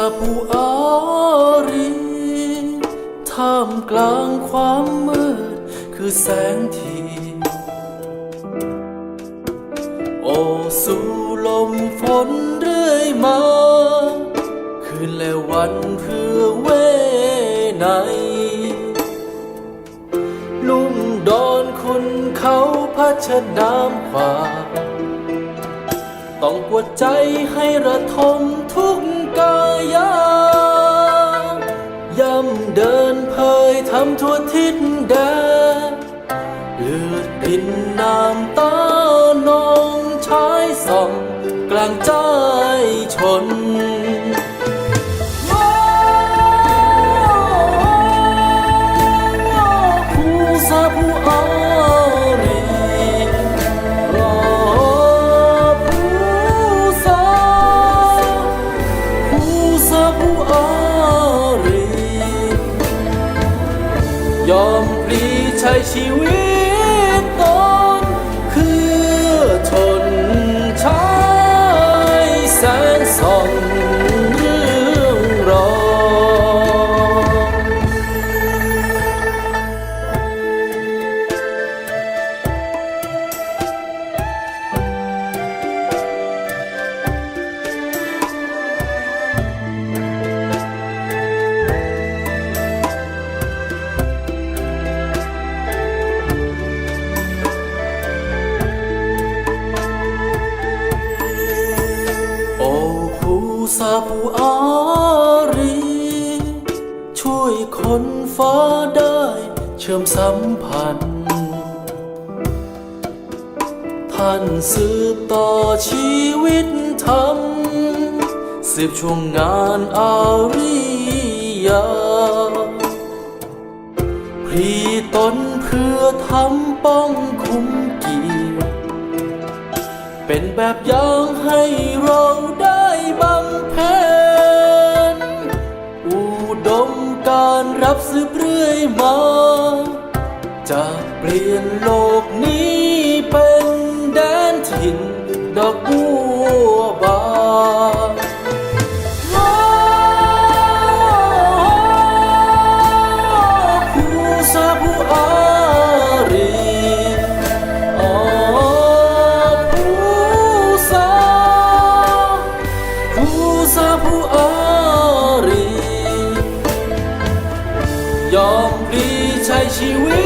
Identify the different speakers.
Speaker 1: าผู้อารีท่ามกลางความมืด คือแสงทียนโอสู่ลมฝนเรื่อยมา คืนและวันเพื่อเวไนลุ่มดอนคุณเขาพัชน้ำขวา ต้องปวดใจให้ระทมทุกกายาย่ำเดินเพยทำทั่วทิศแดนเลือดรินน้ำตานองชายส่องกลางใจชนผู้สาผู้อา อรียอมพลีใช้ชีวิต ผู้สาปูอารีช่วยคนฟ้าได้เชื่อมสัมพันธ์ ท่านสืบต่อชีวิตธรรมสืบช่วงงานอาริยาพรีตนเพื่อทำป้องคุ้มเกียรติเป็นแบบอย่างให้เรา บำเพ็ญอุดมการรับสืบเรื่อยมา จะเปลี่ยนโลกนี้เป็นแดนถิ่นดอกบัว ยอ